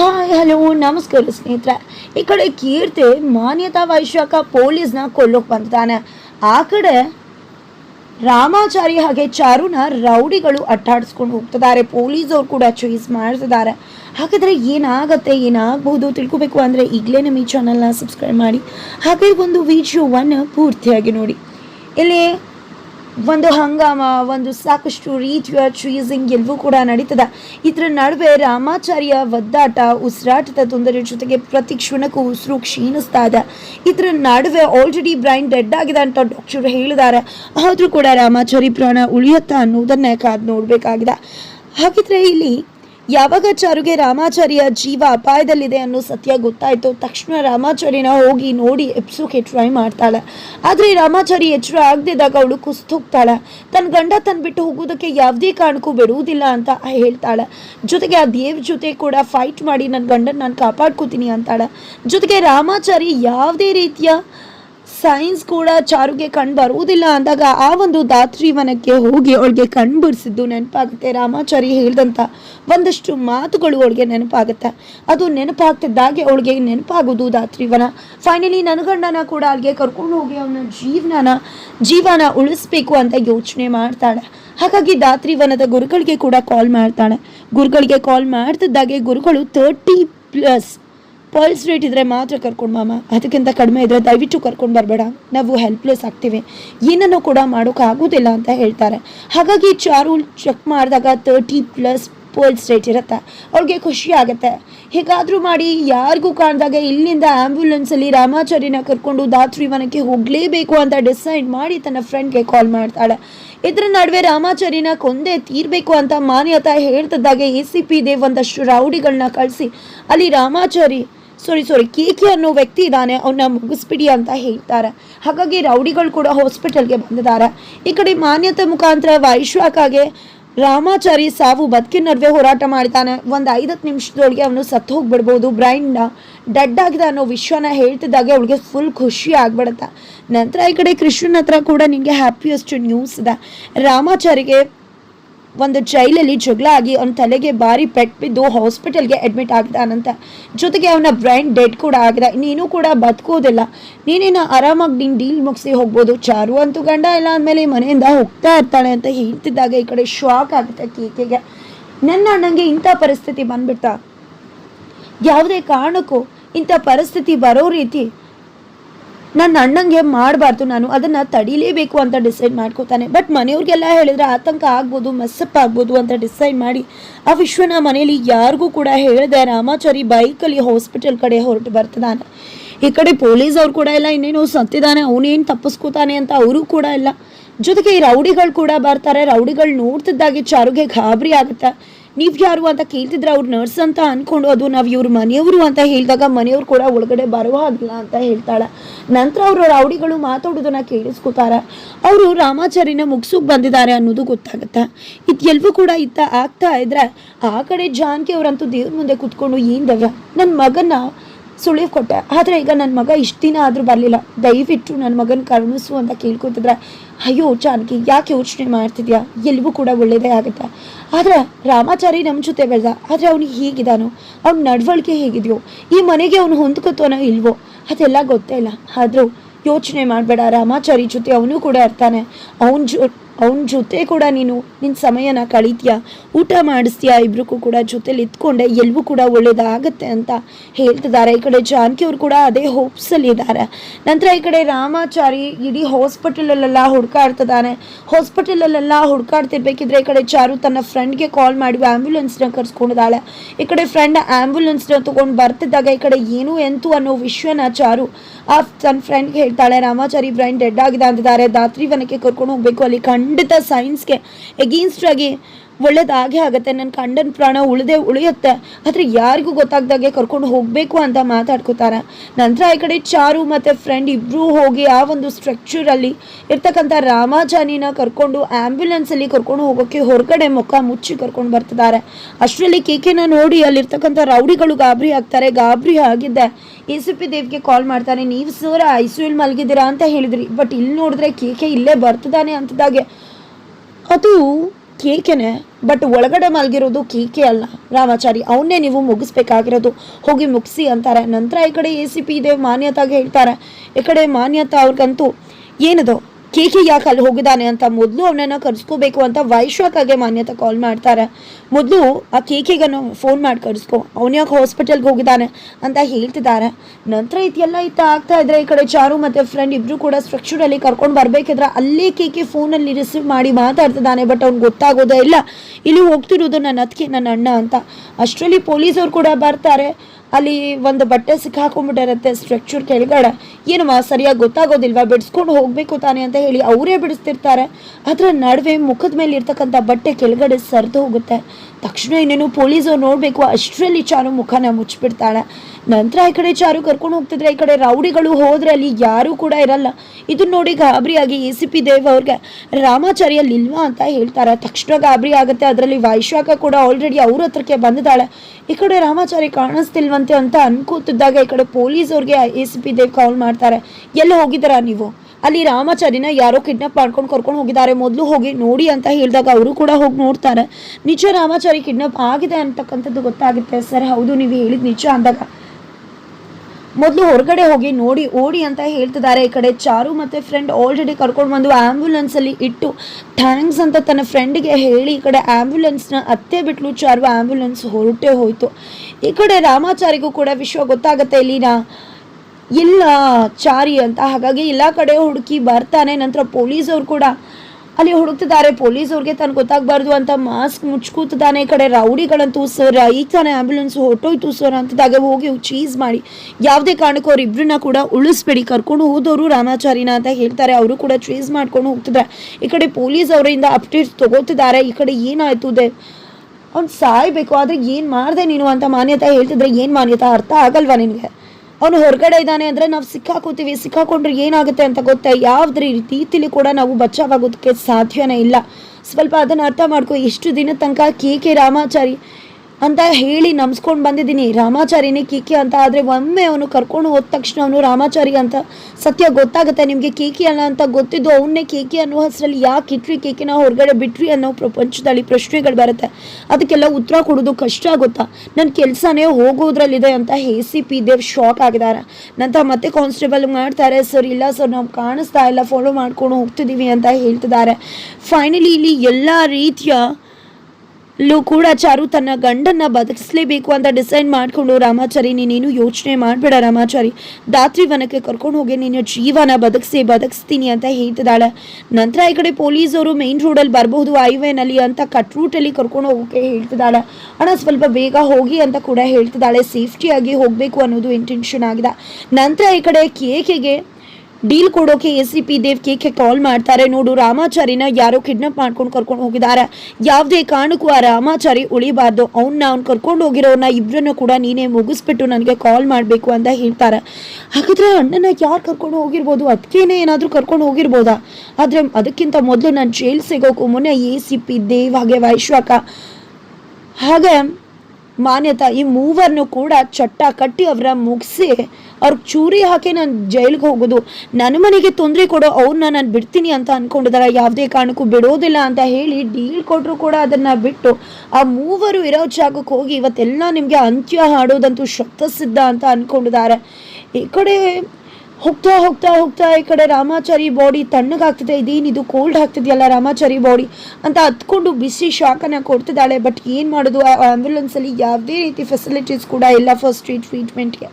Hi hello, ನಮಸ್ಕಾರ ಸ್ನೇಹಿತರೆ. ಈ ಕಡೆ ಕೀರ್ತಿ ಮಾನ್ಯತಾ ವೈಶ್ಯಕ ಪೊಲೀಸ್ನ ಕೊಲ್ಲೋಕ್ ಬಂದಿದ್ದಾನೆ. ಆ ಕಡೆ ರಾಮಾಚಾರಿ ಹಾಗೆ ಚಾರುನ ರೌಡಿಗಳು ಅಟ್ಟಾಡಿಸ್ಕೊಂಡು ಹೋಗ್ತಿದ್ದಾರೆ. ಪೊಲೀಸ್ ಅವ್ರು ಕೂಡ ಚೇಸ್ ಮಾಡ್ತಿದ್ದಾರೆ. ಹಾಗಾದರೆ ಏನಾಗುತ್ತೆ, ಏನಾಗಬಹುದು ತಿಳ್ಕೊಬೇಕು ಅಂದರೆ ಈಗಲೇ ನಮ್ಮ ಈ ಚಾನಲ್ನ ಸಬ್ಸ್ಕ್ರೈಬ್ ಮಾಡಿ. ಹಾಗೆ ಒಂದು ವಿಡಿಯೋವನ್ನು ಪೂರ್ತಿಯಾಗಿ ನೋಡಿ. ಇಲ್ಲಿ ಒಂದು ಹಂಗಾಮ, ಒಂದು ಸಾಕಷ್ಟು ರೀತಿಯ ಚೀಸಿಂಗ್ ಎಲ್ಲವೂ ಕೂಡ ನಡೀತದೆ. ಇದರ ನಡುವೆ ರಾಮಾಚಾರ್ಯ ಒದ್ದಾಟ, ಉಸಿರಾಟದ ತೊಂದರೆ ಜೊತೆಗೆ ಪ್ರತಿ ಕ್ಷಣಕ್ಕೂ ಉಸಿರು ಕ್ಷೀಣಿಸ್ತಾ ಇದೆ. ಇದರ ನಡುವೆ ಆಲ್ರೆಡಿ ಬ್ರೈನ್ ಡೆಡ್ ಆಗಿದೆ ಅಂತ ಡಾಕ್ಟರ್ ಹೇಳಿದ್ದಾರೆ. ಆದರೂ ಕೂಡ ರಾಮಾಚಾರಿ ಪ್ರಾಣ ಉಳಿಯುತ್ತಾ ಅನ್ನೋದನ್ನೇ ಕಾದು ನೋಡಬೇಕಾಗಿದೆ. ಹಾಗಿದ್ರೆ ಇಲ್ಲಿ ಯಾವಾಗ ಚಾರುಗೆ ರಾಮಾಚಾರಿಯ ಜೀವ ಅಪಾಯದಲ್ಲಿದೆ ಅನ್ನೋ ಸತ್ಯ ಗೊತ್ತಾಯಿತು. ತಕ್ಷಣ ರಾಮಾಚಾರಿನ ಹೋಗಿ ನೋಡಿ ಎಪ್ಸೋಕೆ ಟ್ರೈ ಮಾಡ್ತಾಳೆ. ಆದರೆ ರಾಮಾಚಾರಿ ಎಚ್ಚರ ಆಗದಿದ್ದಾಗ ಅವಳು ಕುಸ್ತೋಗ್ತಾಳೆ. ತನ್ನ ಗಂಡ ತನ್ನ ಬಿಟ್ಟು ಹೋಗೋದಕ್ಕೆ ಯಾವುದೇ ಕಾರಣಕ್ಕೂ ಬಿಡುವುದಿಲ್ಲ ಅಂತ ಹೇಳ್ತಾಳೆ. ಜೊತೆಗೆ ಆ ದೇವ್ರ ಜೊತೆ ಕೂಡ ಫೈಟ್ ಮಾಡಿ ನನ್ನ ಗಂಡನ ನಾನು ಕಾಪಾಡ್ಕೋತೀನಿ ಅಂತಾಳೆ. ಜೊತೆಗೆ ರಾಮಾಚಾರಿ ಯಾವುದೇ ರೀತಿಯ ಸೈನ್ಸ್ ಕೂಡ ಚಾರುಗೆ ಕಣ್ ಬರುವುದಿಲ್ಲ ಅಂದಾಗ ಆ ಒಂದು ದಾತ್ರಿವನಕ್ಕೆ ಹೋಗಿ ಅವಳಿಗೆ ಕಣ್ ಬಿಡಿಸಿದ್ದು ನೆನಪಾಗುತ್ತೆ. ರಾಮಾಚಾರಿ ಹೇಳ್ದಂತ ಒಂದಷ್ಟು ಮಾತುಗಳು ಅವಳಿಗೆ ನೆನಪಾಗುತ್ತೆ. ಅದು ನೆನಪಾಗ್ತಿದ್ದಾಗೆ ಅವಳಿಗೆ ನೆನಪಾಗೋದು ದಾತ್ರಿವನ ಫೈನಲಿ ನನಗಣ್ಣನ ಕೂಡ ಅಲ್ಲಿಗೆ ಕರ್ಕೊಂಡು ಹೋಗಿ ಅವನ ಜೀವನನ, ಜೀವನ ಉಳಿಸ್ಬೇಕು ಅಂತ ಯೋಚನೆ ಮಾಡ್ತಾಳೆ. ಹಾಗಾಗಿ ದಾತ್ರಿವನದ ಗುರುಗಳಿಗೆ ಕೂಡ ಕಾಲ್ ಮಾಡ್ತಾಳೆ. ಗುರುಗಳಿಗೆ ಕಾಲ್ ಮಾಡ್ತಿದ್ದಾಗೆ ಗುರುಗಳು ತರ್ಟಿ ಪ್ಲಸ್ ಪಲ್ಸ್ ರೇಟ್ ಇದ್ದರೆ ಮಾತ್ರ ಕರ್ಕೊಂಡು ಮಾಮ. ಅದಕ್ಕಿಂತ ಕಡಿಮೆ ಇದ್ದರೆ ದಯವಿಟ್ಟು ಕರ್ಕೊಂಡು ಬರಬೇಡ. ನಾವು ಹೆಲ್ಪ್ಲೆಸ್ ಆಗ್ತೀವಿ. ಏನನ್ನು ಕೂಡ ಮಾಡೋಕ್ಕಾಗೋದಿಲ್ಲ ಅಂತ ಹೇಳ್ತಾರೆ. ಹಾಗಾಗಿ ಚಾರು ಚೆಕ್ ಮಾಡಿದಾಗ ತರ್ಟಿ ಪ್ಲಸ್ ಪಲ್ಸ್ ರೇಟ್ ಇರುತ್ತೆ. ಅವ್ರಿಗೆ ಖುಷಿ ಆಗುತ್ತೆ. ಹೇಗಾದರೂ ಮಾಡಿ ಯಾರಿಗೂ ಕಾಣ್ದಾಗ ಇಲ್ಲಿಂದ ಆ್ಯಂಬ್ಯುಲೆನ್ಸಲ್ಲಿ ರಾಮಾಚಾರ್ಯನ ಕರ್ಕೊಂಡು ದಾತ್ರಿವನಕ್ಕೆ ಹೋಗಲೇಬೇಕು ಅಂತ ಡಿಸೈಡ್ ಮಾಡಿ ತನ್ನ ಫ್ರೆಂಡ್ಗೆ ಕಾಲ್ ಮಾಡ್ತಾಳೆ. ಇದರ ನಡುವೆ ರಾಮಾಚಾರ್ಯನ ಕೊಂದೇ ತೀರಬೇಕು ಅಂತ ಮಾನ್ಯತಾ ಹೇಳ್ತಿದ್ದಾಗೆ ಎ ಸಿ ಪಿ ದೇವ್ ಒಂದಷ್ಟು ರೌಡಿಗಳನ್ನ ಕಳಿಸಿ. ಅಲ್ಲಿ ರಾಮಾಚಾರಿ ಸಾರಿ ಸಾರಿ ಕೇಕೆ ಅನ್ನೋ ವ್ಯಕ್ತಿ ಇದ್ದಾನೆ. ಅವನ್ನ ಮುಗಿಸ್ಬಿಡಿ ಅಂತ ಹೇಳ್ತಾರೆ. ಹಾಗಾಗಿ ರೌಡಿಗಳು ಕೂಡ ಹಾಸ್ಪಿಟಲ್ಗೆ ಬಂದಿದ್ದಾರೆ. ಈ ಕಡೆ ಮಾನ್ಯತೆ ಮುಖಾಂತರ ವೈಶ್ವಾಕಾಗೆ ರಾಮಾಚಾರಿ ಸಾವು ಬದುಕಿನ ನಡುವೆ ಹೋರಾಟ ಮಾಡ್ತಾನೆ ಒಂದು ಐದತ್ತು ನಿಮಿಷದೊಳಗೆ ಅವನು ಸತ್ತು ಹೋಗ್ಬಿಡ್ಬೋದು. ಬ್ರೈನ್ನ ಡೆಡ್ ಆಗಿದೆ ಅನ್ನೋ ವಿಶ್ವನ ಹೇಳ್ತಿದ್ದಾಗೆ ಅವಳಿಗೆ ಫುಲ್ ಖುಷಿ ಆಗ್ಬಿಡುತ್ತೆ. ನಂತರ ಈ ಕಡೆ ಕೃಷ್ಣನ ಹತ್ರ ಕೂಡ ನಿಮಗೆ ಹ್ಯಾಪಿಯೆಸ್ಟ್ ನ್ಯೂಸ್ ಇದೆ. ರಾಮಾಚಾರಿಗೆ ಒಂದು ಜೈಲಲ್ಲಿ ಜಗಳ ಆಗಿ ಅವನ ತಲೆಗೆ ಭಾರಿ ಪೆಟ್ ಬಿದ್ದು ಹಾಸ್ಪಿಟಲ್ಗೆ ಅಡ್ಮಿಟ್ ಆಗ್ದಾನಂತ. ಜೊತೆಗೆ ಅವನ ಬ್ರೈನ್ ಡೆಡ್ ಕೂಡ ಆಗಿದೆ. ನೀನು ಕೂಡ ಬದುಕೋದಿಲ್ಲ. ನೀನೇನು ಆರಾಮಾಗಿ ನೀನು ಡೀಲ್ ಮುಗಿಸಿ ಹೋಗ್ಬೋದು. ಚಾರು ಅಂತೂ ಗಂಡ ಇಲ್ಲ ಅಂದಮೇಲೆ ಮನೆಯಿಂದ ಹೋಗ್ತಾ ಇರ್ತಾಳೆ ಅಂತ ಹೇಳ್ತಿದ್ದಾಗ ಈ ಕಡೆ ಶಾಕ್ ಆಗುತ್ತೆ ಕೇಕೆಗೆ. ನನ್ನ ಅಣ್ಣಂಗೆ ಇಂಥ ಪರಿಸ್ಥಿತಿ ಬಂದ್ಬಿಡ್ತಾ. ಯಾವುದೇ ಕಾರಣಕ್ಕೂ ಇಂಥ ಪರಿಸ್ಥಿತಿ ಬರೋ ರೀತಿ ನನ್ನ ಅಣ್ಣಂಗೆ ಮಾಡಬಾರ್ದು, ನಾನು ಅದನ್ನು ತಡಿಲೇಬೇಕು ಅಂತ ಡಿಸೈಡ್ ಮಾಡ್ಕೋತಾನೆ. ಬಟ್ ಮನೆಯವ್ರಿಗೆಲ್ಲ ಹೇಳಿದ್ರೆ ಆತಂಕ ಆಗ್ಬೋದು ಮೆಸ್ಸಪ್ ಆಗ್ಬೋದು ಅಂತ ಡಿಸೈಡ್ ಮಾಡಿ, ಆ ವಿಶ್ವನ ಮನೆಯಲ್ಲಿ ಯಾರಿಗೂ ಕೂಡ ಹೇಳಿದೆ ರಾಮಾಚಾರಿ ಬೈಕಲ್ಲಿ ಹಾಸ್ಪಿಟಲ್ ಕಡೆ ಹೊರಟು ಬರ್ತಿದ್ದಾನೆ. ಈ ಕಡೆ ಪೊಲೀಸ್ ಅವ್ರು ಕೂಡ ಇಲ್ಲ, ಇನ್ನೇನು ಸತ್ತಿದ್ದಾನೆ, ಅವನೇನು ತಪ್ಪಿಸ್ಕೋತಾನೆ ಅಂತ ಅವರು ಕೂಡ ಇಲ್ಲ. ಜೊತೆಗೆ ಈ ರೌಡಿಗಳು ಕೂಡ ಬರ್ತಾರೆ, ರೌಡಿಗಳು ನೋಡ್ತಿದ್ದಾಗೆ ಚಾರುಗೆ ಗಾಬರಿ ಆಗುತ್ತೆ. ನೀವು ಯಾರು ಅಂತ ಕೇಳ್ತಿದ್ರೆ ಅವ್ರು ನರ್ಸ್ ಅಂತ ಅಂದ್ಕೊಂಡು ಅದು ನಾವು ಇವ್ರ ಮನೆಯವರು ಅಂತ ಹೇಳಿದಾಗ ಮನೆಯವ್ರು ಕೂಡ ಒಳಗಡೆ ಬರುವ ಹಾಗಿಲ್ಲ ಅಂತ ಹೇಳ್ತಾಳೆ. ನಂತರ ಅವರು ರೌಡಿಗಳು ಮಾತಾಡೋದನ್ನ ಕೇಳಿಸ್ಕೊತಾರೆ. ಅವರು ರಾಮಾಚಾರ್ಯನ ಮುಗಿಸೋಕೆ ಬಂದಿದ್ದಾರೆ ಅನ್ನೋದು ಗೊತ್ತಾಗುತ್ತೆ. ಇದೆಲ್ಲವೂ ಕೂಡ ಇತ್ತ ಆಗ್ತಾ ಇದ್ರೆ ಆ ಕಡೆ ಜಾನಕಿ ಅವರಂತೂ ದೇವ್ರ ಮುಂದೆ ಕುತ್ಕೊಂಡು ಏನು ದವ್ಯ? ನನ್ನ ಮಗನ ಸುಳಿವು ಕೊಟ್ಟೆ ಆದರೆ ಈಗ ನನ್ನ ಮಗ ಇಷ್ಟು ದಿನ ಆದರೂ ಬರಲಿಲ್ಲ. ದಯವಿಟ್ಟು ನನ್ನ ಮಗನ ಕರುಣಿಸು ಅಂತ ಕೇಳ್ಕೊತಿದ್ರೆ ಅಯ್ಯೋ, ಜಾನಕಿ, ಯಾಕೆ ಯೋಚನೆ ಮಾಡ್ತಿದ್ಯಾ? ಎಲ್ಲವೂ ಕೂಡ ಒಳ್ಳೇದೇ ಆಗುತ್ತೆ. ಆದರೆ ರಾಮಾಚಾರಿ ನಮ್ಮ ಜೊತೆ ಬೆಳೆದ, ಆದರೆ ಅವ್ನಿಗೆ ಹೇಗಿದ್ದಾನೋ ಅವ್ನ ನಡವಳಿಕೆ ಹೇಗಿದೆಯೋ, ಈ ಮನೆಗೆ ಅವನು ಹೊಂದ್ಕೋತಾನೋ ಇಲ್ವೋ, ಅದೆಲ್ಲ ಗೊತ್ತೇ ಇಲ್ಲ. ಆದರೂ ಯೋಚನೆ ಮಾಡಬೇಡ, ರಾಮಾಚಾರಿ ಜೊತೆ ಅವನು ಕೂಡ ಇರ್ತಾನೆ. ಅವನ ಜೊ ಅವನ ಜೊತೆ ಕೂಡ ನೀನು ನಿನ್ನ ಸಮಯನ ಕಳೀತೀಯ? ಊಟ ಮಾಡಿಸ್ತೀಯ? ಇಬ್ಬರಿಗೂ ಕೂಡ ಜೊತೆಲಿ ಇದ್ಕೊಂಡೆ. ಎಲ್ಲವೂ ಕೂಡ ಒಳ್ಳೇದಾಗತ್ತೆ ಅಂತ ಹೇಳ್ತಿದ್ದಾರೆ. ಈ ಕಡೆ ಜಾನಕಿ ಅವರು ಕೂಡ ಅದೇ ಹೋಪ್ಸಲ್ಲಿದ್ದಾರೆ. ನಂತರ ಈ ಕಡೆ ರಾಮಾಚಾರಿ ಇಡೀ ಹಾಸ್ಪಿಟಲಲ್ಲೆಲ್ಲ ಹುಡ್ಕಾಡ್ತಿದ್ದಾನೆ. ಹಾಸ್ಪಿಟಲಲ್ಲೆಲ್ಲ ಹುಡ್ಕಾಡ್ತಿರ್ಬೇಕಿದ್ರೆ ಈ ಕಡೆ ಚಾರು ತನ್ನ ಫ್ರೆಂಡ್ಗೆ ಕಾಲ್ ಮಾಡಿ ಆ್ಯಂಬುಲೆನ್ಸ್ನ ಕರ್ಸ್ಕೊಂಡಿದ್ದಾಳೆ. ಈ ಕಡೆ ಫ್ರೆಂಡ್ ಆ್ಯಂಬುಲೆನ್ಸ್ನ ತೊಗೊಂಡು ಬರ್ತಿದ್ದಾಗ ಈ ಕಡೆ ಏನು ಎಂತು ಅನ್ನೋ ವಿಷಯನ ಚಾರು ಆ ತನ್ನ ಫ್ರೆಂಡ್ಗೆ ಹೇಳ್ತಾಳೆ. ರಾಮಾಚಾರಿ ಬ್ರೈನ್ ಡೆಡ್ ಆಗಿದೆ ಅಂತಿದ್ದಾರೆ. ದಾತ್ರಿವನಕ್ಕೆ ಕರ್ಕೊಂಡು ಹೋಗ್ಬೇಕು. ಅಲ್ಲಿ खंडित साइंस के अगेंस्ट आगे ಒಳ್ಳೇದಾಗೆ ಆಗುತ್ತೆ. ನನ್ನ ಕಂಡನ ಪ್ರಾಣ ಉಳಿದೇ ಉಳಿಯುತ್ತೆ. ಆದರೆ ಯಾರಿಗೂ ಗೊತ್ತಾಗ್ದಾಗೆ ಕರ್ಕೊಂಡು ಹೋಗಬೇಕು ಅಂತ ಮಾತಾಡ್ಕೋತಾರೆ. ನಂತರ ಈ ಕಡೆ ಚಾರು ಮತ್ತು ಫ್ರೆಂಡ್ ಇಬ್ಬರೂ ಹೋಗಿ ಆ ಒಂದು ಸ್ಟ್ರಕ್ಚರಲ್ಲಿ ಇರ್ತಕ್ಕಂಥ ರಾಮಾಜಾನಿನ ಕರ್ಕೊಂಡು ಆ್ಯಂಬ್ಯುಲೆನ್ಸಲ್ಲಿ ಕರ್ಕೊಂಡು ಹೋಗೋಕ್ಕೆ ಹೊರಗಡೆ ಮುಖ ಮುಚ್ಚಿ ಕರ್ಕೊಂಡು ಬರ್ತಿದ್ದಾರೆ. ಅಷ್ಟರಲ್ಲಿ ಕೇಕೆನ ನೋಡಿ ಅಲ್ಲಿರ್ತಕ್ಕಂಥ ರೌಡಿಗಳು ಗಾಬರಿ ಆಗ್ತಾರೆ. ಗಾಬರಿ ಆಗಿದ್ದೆ. ಎ ಸಿ ಪಿ ದೇವ್ಗೆ ಕಾಲ್ ಮಾಡ್ತಾರೆ. ನೀವು ಸರ್ ಐ ಸಿ ಯುಲ್ ಮಲಗಿದ್ದೀರಾ? ಅಂತ ಹೇಳಿದ್ರಿ. ಬಟ್ ಇಲ್ಲಿ ನೋಡಿದ್ರೆ ಕೇಕೆ ಇಲ್ಲೇ ಬರ್ತದಾನೆ ಅಂತದಾಗೆ. ಅದು ಕೇಕೆನೆ ಬಟ್ ಒಳಗಡೆ ಮಲಗಿರೋದು ಕೇಕೆ ಅಲ್ಲ. ರಾಮಾಚಾರಿ, ಅವನ್ನೇ ನೀವು ಮುಗಿಸ್ಬೇಕಾಗಿರೋದು. ಹೋಗಿ ಮುಗಿಸಿ ಅಂತಾರೆ. ನಂತರ ಈ ಕಡೆ ಎ ಸಿ ಪಿ ಇದೆ ಮಾನ್ಯತಾಗೆ ಹೇಳ್ತಾರೆ. ಈ ಕಡೆ ಮಾನ್ಯತಾ ಅವ್ರಿಗಂತೂ, ಏನದು? ಕೇಕೆ ಯಾಕೆ ಅಲ್ಲಿ ಹೋಗಿದ್ದಾನೆ? ಅಂತ ಮೊದಲು ಅವನನ್ನು ಕರ್ಸ್ಕೋಬೇಕು ಅಂತ ವೈಶ್ವಕಾಗೆ ಮಾನ್ಯತೆ ಕಾಲ್ ಮಾಡ್ತಾರೆ. ಮೊದಲು ಆ ಕೇಕಿಗೆ ಫೋನ್ ಮಾಡಿ ಅವನ ಯಾಕೆ ಹಾಸ್ಪಿಟಲ್ಗೆ ಹೋಗಿದ್ದಾನೆ ಅಂತ ಹೇಳ್ತಿದ್ದಾರೆ. ನಂತರ ಇದೆಲ್ಲ ಇತ್ತ ಆಗ್ತಾ ಇದ್ರೆ ಈ ಕಡೆ ಚಾರು ಮತ್ತೆ ಫ್ರೆಂಡ್ ಇಬ್ರು ಕೂಡ ಸ್ಟ್ರಕ್ಚರಲ್ಲಿ ಕರ್ಕೊಂಡು ಬರಬೇಕಿದ್ರೆ ಅಲ್ಲೇ ಕೇಕೆ ಫೋನಲ್ಲಿ ರಿಸೀವ್ ಮಾಡಿ ಮಾತಾಡ್ತಿದ್ದಾನೆ ಬಟ್ ಅವ್ನಿಗೆ ಗೊತ್ತಾಗೋದೇ ಇಲ್ಲ. ಇಲ್ಲಿ ಹೋಗ್ತಿರೋದು ನನ್ನ ಅದಕ್ಕೆ ನನ್ನ ಅಣ್ಣ ಅಂತ. ಅಷ್ಟರಲ್ಲಿ ಪೊಲೀಸವ್ರು ಕೂಡ ಬರ್ತಾರೆ. ಅಲ್ಲಿ ಒಂದು ಬಟ್ಟೆ ಸಿಕ್ಕಾಕೊಂಡ್ಬಿಟ್ಟಿರುತ್ತೆ ಸ್ಟ್ರಕ್ಚರ್ ಕೆಳಗಡೆ. ಏನಮ್ಮ ಸರಿಯಾಗಿ ಗೊತ್ತಾಗೋದಿಲ್ವಾ? ಬಿಡಿಸ್ಕೊಂಡು ಹೋಗಬೇಕು ತಾನೆ ಅಂತ ಹೇಳಿ ಅವರೇ ಬಿಡಿಸ್ತಿರ್ತಾರೆ. ಅದರ ನಡುವೆ ಮುಖದ ಮೇಲೆ ಇರ್ತಕ್ಕಂಥ ಬಟ್ಟೆ ಕೆಳಗಡೆ ಸರಿದು ಹೋಗುತ್ತೆ. ತಕ್ಷಣ ಇನ್ನೇನು ಪೊಲೀಸವ್ರು ನೋಡಬೇಕು. ಅಷ್ಟರಲ್ಲಿ ಚಾರು ಮುಖನ ಮುಚ್ಚಿಬಿಡ್ತಾಳೆ. ನಂತರ ಈ ಕಡೆ ಚಾರು ಕರ್ಕೊಂಡು ಹೋಗ್ತಿದ್ರೆ, ಈ ಕಡೆ ರೌಡಿಗಳು ಹೋದ್ರೆ ಅಲ್ಲಿ ಯಾರೂ ಕೂಡ ಇರಲ್ಲ. ಇದನ್ನ ನೋಡಿ ಗಾಬರಿಯಾಗಿ ಎ ಸಿ ಪಿ ದೇವ್ ಅವ್ರಿಗೆ, ರಾಮಾಚಾರ್ಯ ಇಲ್ವಾ ಅಂತ ಹೇಳ್ತಾರೆ. ತಕ್ಷಣ ಗಾಬರಿ ಆಗುತ್ತೆ. ಅದರಲ್ಲಿ ವೈಶಾಖ ಕೂಡ ಆಲ್ರೆಡಿ ಅವ್ರ ಹತ್ರಕ್ಕೆ ಬಂದಿದ್ದಾಳೆ. ಈ ಕಡೆ ರಾಮಾಚಾರಿ ಕಾಣಿಸ್ತಿಲ್ವಂತೆ ಅಂತ ಅನ್ಕೋತಿದ್ದಾಗ ಈ ಕಡೆ ಪೊಲೀಸ್ ಅವ್ರಿಗೆ A C P Dev call ಮಾಡ್ತಾರೆ. ಎಲ್ಲಿ ಹೋಗಿದ್ದೀರಾ ನೀವು? ಅಲ್ಲಿ ರಾಮಾಚಾರಿನ ಯಾರೋ ಕಿಡ್ನಾಪ್ ಮಾಡ್ಕೊಂಡು ಕರ್ಕೊಂಡು ಹೋಗಿದ್ದಾರೆ. ಮೊದಲು ಹೋಗಿ ನೋಡಿ ಅಂತ ಹೇಳಿದಾಗ ಅವರು ಕೂಡ ಹೋಗಿ ನೋಡ್ತಾರೆ. ನಿಜ ರಾಮಾಚಾರಿ ಕಿಡ್ನಾಪ್ ಆಗಿದೆ ಅಂತಕ್ಕಂಥದ್ದು ಗೊತ್ತಾಗುತ್ತೆ ಸರ್. ಹೌದು, ನೀವು ಹೇಳಿದ ನಿಜ ಅಂದಾಗ. ಮೊದಲು ಹೊರಗಡೆ ಹೋಗಿ ನೋಡಿ, ಓಡಿ ಅಂತ ಹೇಳ್ತಿದ್ದಾರೆ. ಈ ಕಡೆ ಚಾರು ಮತ್ತು ಫ್ರೆಂಡ್ ಆಲ್ರೆಡಿ ಕರ್ಕೊಂಡು ಬಂದು ಆಂಬ್ಯುಲೆನ್ಸ್ ಅಲ್ಲಿ ಇಟ್ಟು ಥ್ಯಾಂಕ್ಸ್ ಅಂತ ತನ್ನ ಫ್ರೆಂಡ್ಗೆ ಹೇಳಿ ಈ ಕಡೆ ಆ್ಯಂಬ್ಯುಲೆನ್ಸ್ನ ಅತ್ತೆ ಬಿಟ್ಲು ಚಾರು ಆಂಬ್ಯುಲೆನ್ಸ್ ಹೊರಟೇ ಹೋಯಿತು. ಈ ಕಡೆ ರಾಮಾಚಾರಿಗೂ ಕೂಡ ವಿಶ್ವ ಗೊತ್ತಾಗುತ್ತೆ ಇಲ್ಲಿನ ಇಲ್ಲ, ಚಾರಿ ಅಂತ. ಹಾಗಾಗಿ ಎಲ್ಲ ಕಡೆ ಹುಡುಕಿ ಬರ್ತಾನೆ. ನಂತರ ಪೊಲೀಸವ್ರು ಕೂಡ ಅಲ್ಲಿ ಹುಡುಕ್ತಿದ್ದಾರೆ. ಪೊಲೀಸವ್ರಿಗೆ ತಾನು ಗೊತ್ತಾಗಬಾರ್ದು ಅಂತ ಮಾಸ್ಕ್ ಮುಚ್ಕೂತಿದ್ದಾನೆ ಈ ಕಡೆ. ರೌಡಿಗಳಂತೂ ಸರ್ ಈಗ ಆಂಬ್ಯುಲೆನ್ಸ್ ಹೊಟ್ಟೋಯ್ತು ಸರ್ ಅಂತದಾಗ ಹೋಗಿ ಚೀಸ್ ಮಾಡಿ ಯಾವುದೇ ಕಾರಣಕ್ಕೂ ಅವ್ರಿಬ್ರನ್ನ ಕೂಡ ಉಳಿಸ್ಬೇಡಿ. ಕರ್ಕೊಂಡು ಹೋದವರು ರಾಮಾಚಾರಿನ ಅಂತ ಹೇಳ್ತಾರೆ. ಅವರು ಕೂಡ ಚೀಸ್ ಮಾಡ್ಕೊಂಡು ಹೋಗ್ತಿದ್ದಾರೆ. ಈ ಕಡೆ ಪೊಲೀಸ್ ಅವರಿಂದ ಅಪ್ಡೇಟ್ಸ್ ತಗೋತಿದ್ದಾರೆ. ಈ ಕಡೆ ಏನಾಯ್ತು ಅವ್ನು ಸಾಯ್ಬೇಕು. ಆದರೆ ಏನು ಮಾಡಿದೆ ನೀನು ಅಂತ ಮಾನ್ಯತೆ ಹೇಳ್ತಿದ್ರೆ ಏನು ಮಾನ್ಯತೆ? ಅರ್ಥ ಆಗಲ್ವಾ ನಿನಗೆ? ಅವನು ಹೊರಗಡೆ ಇದ್ದಾನೆ ಅಂದರೆ ನಾವು ಸಿಕ್ಕಾಕೋತೀವಿ. ಸಿಕ್ಕಾಕೊಂಡ್ರೆ ಏನಾಗುತ್ತೆ ಅಂತ ಗೊತ್ತಾ? ಯಾವುದ್ರ ರೀತಿಲಿ ಕೂಡ ನಾವು ಬಚಾವಾಗೋದಕ್ಕೆ ಸಾಧ್ಯನೇ ಇಲ್ಲ. ಸ್ವಲ್ಪ ಅದನ್ನು ಅರ್ಥ ಮಾಡ್ಕೊ. ಇಷ್ಟು ದಿನ ತನಕ ಕೆ ಕೆ ರಾಮಾಚಾರಿ ಅಂತ ಹೇಳಿ ನಮ್ಸ್ಕೊಂಡು ಬಂದಿದ್ದೀನಿ. ರಾಮಾಚಾರಿನೇ ಕೀಕಿ ಅಂತ. ಆದರೆ ಒಮ್ಮೆ ಅವನು ಕರ್ಕೊಂಡು ಹೋದ ತಕ್ಷಣ ಅವನು ರಾಮಾಚಾರಿ ಅಂತ ಸತ್ಯ ಗೊತ್ತಾಗುತ್ತೆ ನಿಮಗೆ. ಕೀಕಿ ಅಲ್ಲ ಅಂತ ಗೊತ್ತಿದ್ದು ಅವನ್ನೇ ಕೀಕಿ ಅನ್ನೋ ಹೆಸರಲ್ಲಿ ಯಾಕೆ ಇಟ್ರಿ ಕೀಕಿನ ಹೊರಗಡೆ ಬಿಟ್ರಿ ಅನ್ನೋ ಪ್ರಪಂಚದಲ್ಲಿ ಪ್ರಶ್ನೆಗಳು ಬರುತ್ತೆ. ಅದಕ್ಕೆಲ್ಲ ಉತ್ತರ ಕೊಡೋದು ಕಷ್ಟ ಆಗುತ್ತಾ ನನ್ನ ಕೆಲಸನೇ ಹೋಗೋದ್ರಲ್ಲಿದೆ ಅಂತ A C P Dev shock ಆಗಿದ್ದಾರೆ ನಂತರ ಮತ್ತೆ ಕಾನ್ಸ್ಟೇಬಲ್ ಮಾಡ್ತಾರೆ. ಸರ್, ಇಲ್ಲ ಸರ್, ನಾವು ಕಾಣಿಸ್ತಾ ಇಲ್ಲ. ಫಾಲೋ ಮಾಡ್ಕೊಂಡು ಹೋಗ್ತಿದ್ದೀವಿ ಅಂತ ಹೇಳ್ತಿದ್ದಾರೆ. ಫೈನಲಿ ಇಲ್ಲಿ ಎಲ್ಲ ರೀತಿಯ ಲೂ ಕೂಡ ಚಾರು ತನ್ನ ಗಂಡನ್ನ ಬದುಕಿಸ್ಲೇಬೇಕು ಅಂತ ಡಿಸೈಡ್ ಮಾಡಿಕೊಂಡು, ರಾಮಾಚಾರಿ ನೀನೇನು ಯೋಚನೆ ಮಾಡಬೇಡ ರಾಮಾಚಾರಿ. ದಾತ್ರಿ ವನಕ್ಕೆ ಕರ್ಕೊಂಡು ಹೋಗಿ ನಿನ್ನ ಜೀವನ ಬದುಕಿಸಿ ಬದುಕಿಸ್ತೀನಿ ಅಂತ ಹೇಳ್ತಿದ್ದಾಳೆ. ನಂತರ ಈ ಕಡೆ ಪೊಲೀಸರು ಮೇನ್ ರೋಡಲ್ಲಿ ಬರಬಹುದು ಹೈವೇನಲ್ಲಿ ಅಂತ ಕಟ್ ರೂಟಲ್ಲಿ ಕರ್ಕೊಂಡು ಹೋಗೋಕೆ ಹೇಳ್ತಿದ್ದಾಳೆ. ಅಣ್ಣ, ಸ್ವಲ್ಪ ಬೇಗ ಹೋಗಿ ಅಂತ ಕೂಡ ಹೇಳ್ತಿದ್ದಾಳೆ. ಸೇಫ್ಟಿಯಾಗಿ ಹೋಗಬೇಕು ಅನ್ನೋದು ಇಂಟೆನ್ಷನ್ ಆಗಿದೆ. ನಂತರ ಈ ಕಡೆ ಕೇಕೆಗೆ ಡೀಲ್ ಕೊಡೋಕೆ A C P Dev KK call ಮಾಡ್ತಾರೆ. ನೋಡು, ರಾಮಾಚಾರಿನ ಯಾರೋ ಕಿಡ್ನಾಪ್ ಮಾಡ್ಕೊಂಡು ಕರ್ಕೊಂಡು ಹೋಗಿದ್ದಾರೆ. ಯಾವುದೇ ಕಾರಣಕ್ಕೂ ಆ ರಾಮಾಚಾರಿ ಉಳಿಬಾರ್ದು. ಅವನ್ನ ಅವ್ನು ಕರ್ಕೊಂಡು ಹೋಗಿರೋನ ಇಬ್ಬರನ್ನು ಕೂಡ ನೀನೇ ಮುಗಿಸ್ಬಿಟ್ಟು ನನಗೆ ಕಾಲ್ ಮಾಡಬೇಕು ಅಂತ ಹೇಳ್ತಾರೆ. ಹಾಗಾದ್ರೆ ಅಣ್ಣನ ಯಾರು ಕರ್ಕೊಂಡು ಹೋಗಿರ್ಬೋದು? ಅದಕ್ಕೇನೆ ಏನಾದರೂ ಕರ್ಕೊಂಡು ಹೋಗಿರ್ಬೋದಾ? ಆದರೆ ಅದಕ್ಕಿಂತ ಮೊದಲು ನಾನು ಜೈಲ್ ಸಿಗೋಕ್ಕೂ ಮೊನ್ನೆ ಎ ಸಿ ಪಿ ದೇವ್ ಹಾಗೆ ವೈಶ್ವಕ. ಹಾಗೆ ಮಾನ್ಯತಾ ಈ ಮೂವರನ್ನು ಕೂಡ ಚಟ್ಟ ಕಟ್ಟಿ ಅವರ ಮುಗಿಸಿ ಅವ್ರಿಗೆ ಚೂರಿ ಹಾಕಿ ನಾನು ಜೈಲಿಗೆ ಹೋಗೋದು. ನನ್ನ ಮನೆಗೆ ತೊಂದರೆ ಕೊಡೋ ಅವ್ರನ್ನ ನಾನು ಬಿಡ್ತೀನಿ ಅಂತ ಅಂದ್ಕೊಂಡಿದ್ದಾರೆ ಯಾವುದೇ ಕಾರಣಕ್ಕೂ ಬಿಡೋದಿಲ್ಲ ಅಂತ ಹೇಳಿ ಡೀಲ್ ಕೊಟ್ಟರು ಕೂಡ ಅದನ್ನು ಬಿಟ್ಟು ಆ ಮೂವರು ಇರೋ ಜಾಗಕ್ಕೆ ಹೋಗಿ ಇವತ್ತೆಲ್ಲ ನಿಮಗೆ ಅಂತ್ಯ ಹಾಡೋದಂತೂ ಶಕ್ತಸಿದ್ಧ ಅಂತ ಅಂದ್ಕೊಂಡಿದ್ದಾರೆ ಈ ಕಡೆ ಹೋಗ್ತಾ ಹೋಗ್ತಾ ಹೋಗ್ತಾ ಈ ಕಡೆ ರಾಮಾಚಾರಿ ಬಾಡಿ ತಣ್ಣಗಾಗ್ತಿದೆ ಇದೇನಿದು ಕೋಲ್ಡ್ ಆಗ್ತಿದೆಯಲ್ಲ ರಾಮಾಚಾರಿ ಬಾಡಿ ಅಂತ ಹತ್ಕೊಂಡು ಬಿಸಿ ಶಾಕನ್ನು ಕೊಡ್ತಿದ್ದಾಳೆ. ಬಟ್ ಏನು ಮಾಡೋದು? ಆ ಆ್ಯಂಬುಲೆನ್ಸಲ್ಲಿ ಯಾವುದೇ ರೀತಿ ಫೆಸಿಲಿಟೀಸ್ ಕೂಡ ಇಲ್ಲ ಫಸ್ಟ್ ಏಡ್ ಟ್ರೀಟ್ಮೆಂಟ್ಗೆ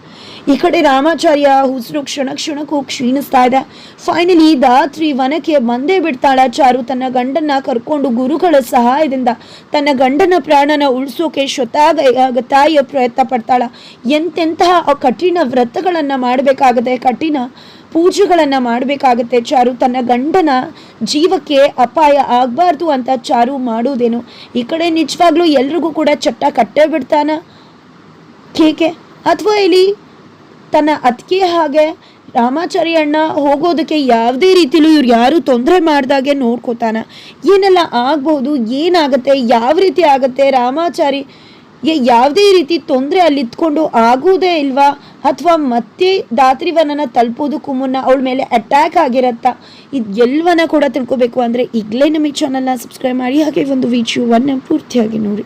ಈ ಕಡೆ ರಾಮಾಚಾರ್ಯ ಉಸಿರು ಕ್ಷಣ ಕ್ಷಣಕ್ಕೂ ಕ್ಷೀಣಿಸ್ತಾ ಇದೆ. ಫೈನಲಿ ದಾತ್ರಿ ವನಕ್ಕೆ ಬಂದೇ ಬಿಡ್ತಾಳ ಚಾರು. ತನ್ನ ಗಂಡನ್ನ ಕರ್ಕೊಂಡು ಗುರುಗಳ ಸಹಾಯದಿಂದ ತನ್ನ ಗಂಡನ ಪ್ರಾಣನ ಉಳಿಸೋಕೆ ಶ್ವತಾಗ ತಾಯಿಯ ಪ್ರಯತ್ನ ಪಡ್ತಾಳೆ. ಎಂತೆಂತಹ ಕಠಿಣ ವ್ರತಗಳನ್ನು ಮಾಡಬೇಕಾಗತ್ತೆ, ಕಠಿಣ ಪೂಜೆಗಳನ್ನು ಮಾಡಬೇಕಾಗತ್ತೆ ಚಾರು. ತನ್ನ ಗಂಡನ ಜೀವಕ್ಕೆ ಅಪಾಯ ಆಗಬಾರ್ದು ಅಂತ ಚಾರು ಮಾಡೋದೇನು? ಈ ಕಡೆ ನಿಜವಾಗ್ಲೂ ಎಲ್ರಿಗೂ ಕೂಡ ಚಟ್ಟ ಕಟ್ಟೇ ಬಿಡ್ತಾನ? ಕೇಕೆ? ಅಥವಾ ಇಲ್ಲಿ ತನ್ನ ಅತ್ತಿಗೆ ಹಾಗೆ ರಾಮಾಚಾರಿ ಅಣ್ಣ ಹೋಗೋದಕ್ಕೆ ಯಾವುದೇ ರೀತಿಲೂ ಇವ್ರು ಯಾರು ತೊಂದರೆ ಮಾಡ್ದಾಗೆ ನೋಡ್ಕೋತಾನೆ. ಏನೆಲ್ಲ ಆಗ್ಬೋದು ಏನಾಗುತ್ತೆ, ಯಾವ ರೀತಿ ಆಗುತ್ತೆ ರಾಮಾಚಾರಿ ಯಾವುದೇ ರೀತಿ ತೊಂದರೆ ಅಲ್ಲಿ ಇದ್ಕೊಂಡು ಆಗುವುದೇ ಇಲ್ವಾ? ಅಥವಾ ಮತ್ತೆ ದಾತ್ರಿವನನ ತಲುಪೋದಕ್ಕೂ ಮುನ್ನ ಅವಳ ಮೇಲೆ ಅಟ್ಯಾಕ್ ಆಗಿರತ್ತಾ? ಇದು ಕೂಡ ತಿಳ್ಕೊಬೇಕು ಅಂದರೆ ಈಗಲೇ ನಮ್ಮ ಚಾನಲ್ನ ಸಬ್ಸ್ಕ್ರೈಬ್ ಮಾಡಿ, ಹಾಗೆ ಒಂದು ವಿಡಿಯೋವನ್ನು ಪೂರ್ತಿಯಾಗಿ ನೋಡಿ.